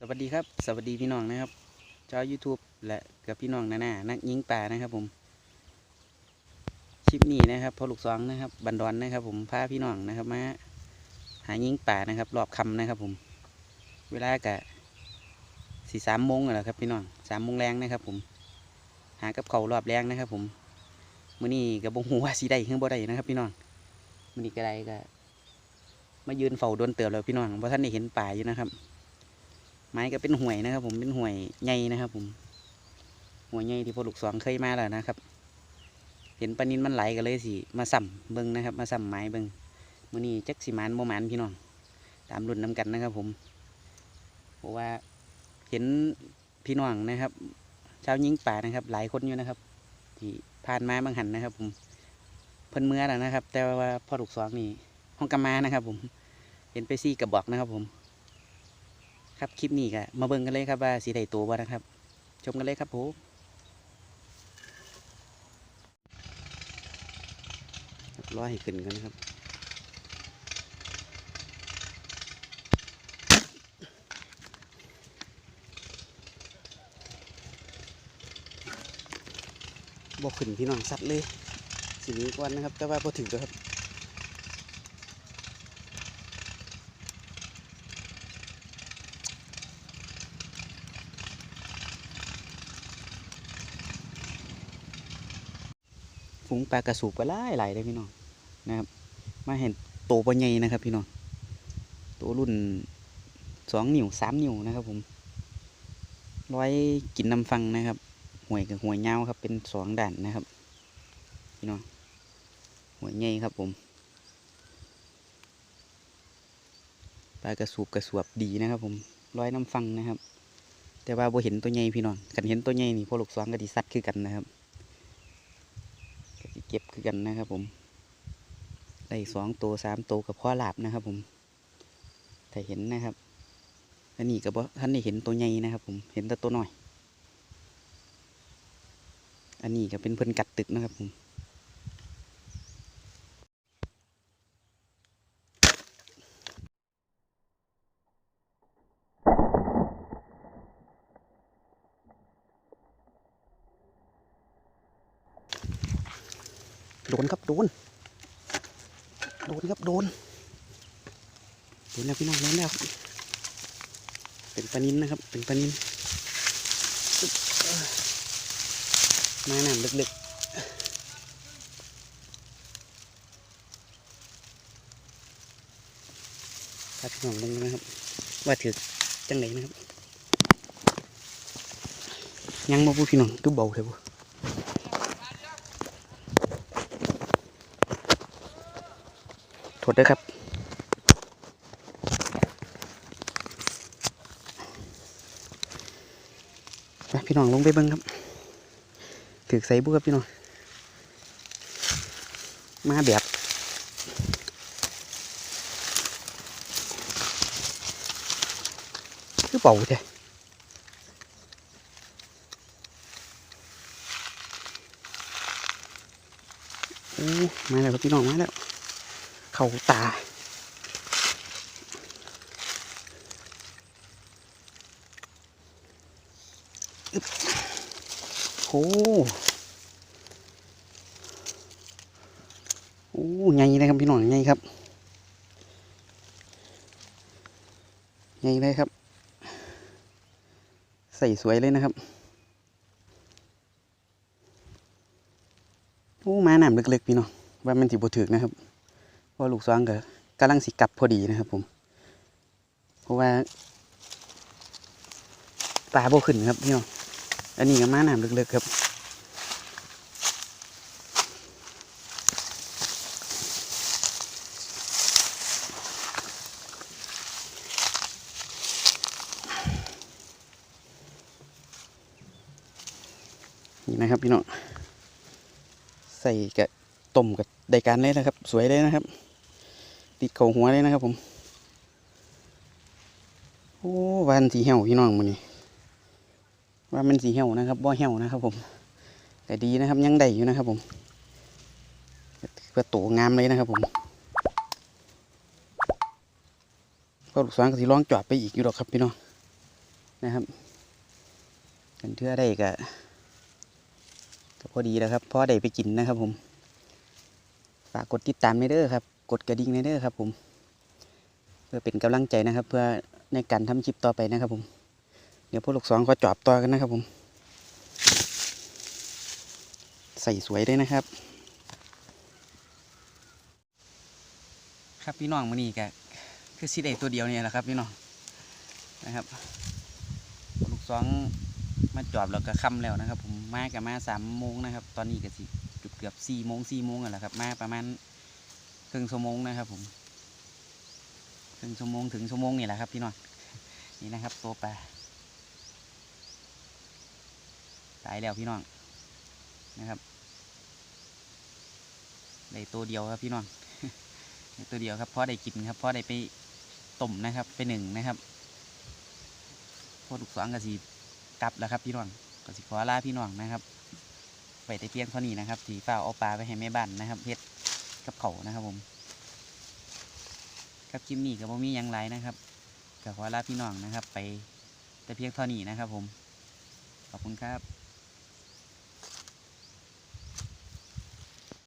สวัสดีครับ สวัสดีพี่น้องนะครับชาว YouTube และกับพี่น้องนานานักยิงป่านะครับผมคลิปนี้นะครับพอลูกสองนะครับ บันดอนนะครับ ผมพาพี่น้องนะครับมาหายิงป่านะครับ รอบคำนะครับ ผม เวลากะสี่สามโมงแหละครับ พี่น้องสามโมงแรงนะครับ ผม หากับเขารอบแรงนะครับ ผมมื้อนี้กับบงหัวสีได้ขึ้นบ่ได้นะครับ พี่น้องมื้อนี้ก็ได้ก็มายืนเฝ้าโดนเตือบแล้วพี่น้องเพราะท่านได้เห็นป่าอยู่นะครับ ไม้ก็เป็นห่วยนะครับ ผมเป็นห่วยใหญ่นะครับ ผมห่วยใหญ่ที่พอลูกสองเคยมาแล้วนะครับ เห็นปลานินมันไหลก็เลยสิมาสั่มเบิ้งนะครับ มาสั่มไม้เบิ้งมือนี้จักสิหมานโมมานพี่น้องตามรุ่นน้กันนะครับ ผมเพราะว่าเห็นพี่น้องนะครับชาวยิงป่านะครับ หลายคนอยู่นะครับ ที่ผ่านมาบางหันนะครับ ผมเพิ่นเมื่อแล้วนะครับ แต่ว่าพ่อลูกสองนี่ห้องกำมานะครับ ผมเห็นไปซี่กระบอกนะครับ ผม ครับคลิปนี้ก็มาเบิ่งกันเลยครับว่าสีใดตัวบ่นะครับ ชมกันเลยครับผมร้อให้ขึ้นกันนะครับบอกขึ้นพี่น้องสัตว์เลยสีนี้ก่อนนะครับ แต่ว่าพอถึงแล้วครับ ฝูงปลากระสูบก็หลายหลายเลยพี่น้องนะครับ มาเห็นโตวปลาใหญ่นะครับ พี่น้องตัวรุ่นสองนิ้วสามนิ้วนะครับ ผมร้อยกินน้ำฟังนะครับห่วยกับห่วยเงาครับเป็นสองด่านนะครับพี่น้องห่วยใหญ่ครับผมปลากระสูบกระสวบดีนะครับ ผมร้อยน้ำฟังนะครับ แต่ว่าบ่เห็นตัวใหญ่พี่น้องกันเห็นตัวใหญ่นี่พวกลูกสองก็ดีซัดคือกันนะครับ เก็บคือกันนะครับผมได้สองตัวสามตัวกับพ่อหลาบนะครับ ผมถ้าเห็นนะครับอันนี้ก็บท่านนี้เห็นตัวใหญ่นะครับ ผมเห็นแต่ตัวน้อย อันนี้ก็เป็นเพิ่นกัดตึกนะครับผม โดนครับโดน โดนครับโดน โดนแล้วพี่น้องโดนแล้วครับ เป็นปลานินนะครับ เป็นปลานินอึ๊บเอ้อมาน้ำลึกๆครับพี่น้องลงนะครับ ว่าถือจังไหนนะครับ ยังมาพูพี่น้องตู้เบาเถอะ บุโทษด้วยครับไปพี่น้องลงไปเบิ้งครับถือใส่บุ้ครับพี่น้องมาแบบคือเป่าเถอะโอ้มาแล้วครับพี่น้องมาแล้ว เข้าตา โอ้โอ้ใหญ่เลยครับพี่น้องใหญ่ครับใหญ่เลยครับ ใส่สวยเลยนะครับโอ้มาน้ำลึกๆพี่น้องว่ามันสิบ่ถึกนะครับ พราลูกซองก็กำลังสิกลับพอดีนะครับผม เพราะว่าปลาโบขึ้นครับพี่น้องอันนี้ก็มาน้ำลึกๆครับนี่นะครับพี่น้องใส่กับต้มกับไดการเลยนะครับ สวยเลยนะครับ ติดเข่าหัวเลยนะครับผม โอ้วันสีเหี่ยวพี่น้องมันนี่ว่ามันสีเหี่ยวนะครับบ่เหี่ยวนะครับผมแต่ดีนะครับยังได้อยู่นะครับผมเพื่อโตงามเลยนะครับผมก็ลูกสาวก็สิร้องจอดไปอีกอยู่หรอกครับพี่น้องนะครับกันเทื่อได้ก็ก็พอดีแล้วครับพอได้ไปกินนะครับผมฝากกดติดตามในเด้อครับ กดกระดิ่งในเด้อครับผม เพื่อเป็นกำลังใจนะครับ เพื่อในการทำคลิปต่อไปนะครับผม เดี๋ยวพวกลูกสองก็จอบต่อกันนะครับผม ใส่สวยด้วยนะครับ ครับพี่น้องมือนี้ก็คือซีเดตัวเดียวเนี่ยแหละครับพี่น้องนะครับลูกสองมาจอบแล้วก็ค่ำแล้วนะครับ ผมมากับมาสามโมงนะครับ ตอนนี้ก็สิเกือบเกือบสี่โมงสี่โมงแล้วครับ มาประมาณ ครึ่งชั่วโมงนะครับผมครึ่งชั่วโมงถึงชั่วโมงนี่แหละครับพี่น้องนี่นะครับตัวปลาตายแล้วพี่น้องนะครับได้ตัวเดียวครับพี่น้องได้ตัวเดียวครับเพราะได้กินครับเพราะได้ไปต้มนะครับไปหนึ่งนะครับพอลูกสองก็สีกลับแล้วครับพี่น้องก็สิขอลาพี่น้องนะครับไปแต่เพียงเท่านี้นะครับสีฝ้าเอาปลาไปให้แม่บ้านนะครับเฮ็ด กับเขานะครับผมครับคลิปนี้กับผมมียังไรนะครับก็ขอลาพี่น้องนะครับ ไปแต่เพียงเท่านี้นะครับผมขอบคุณครับ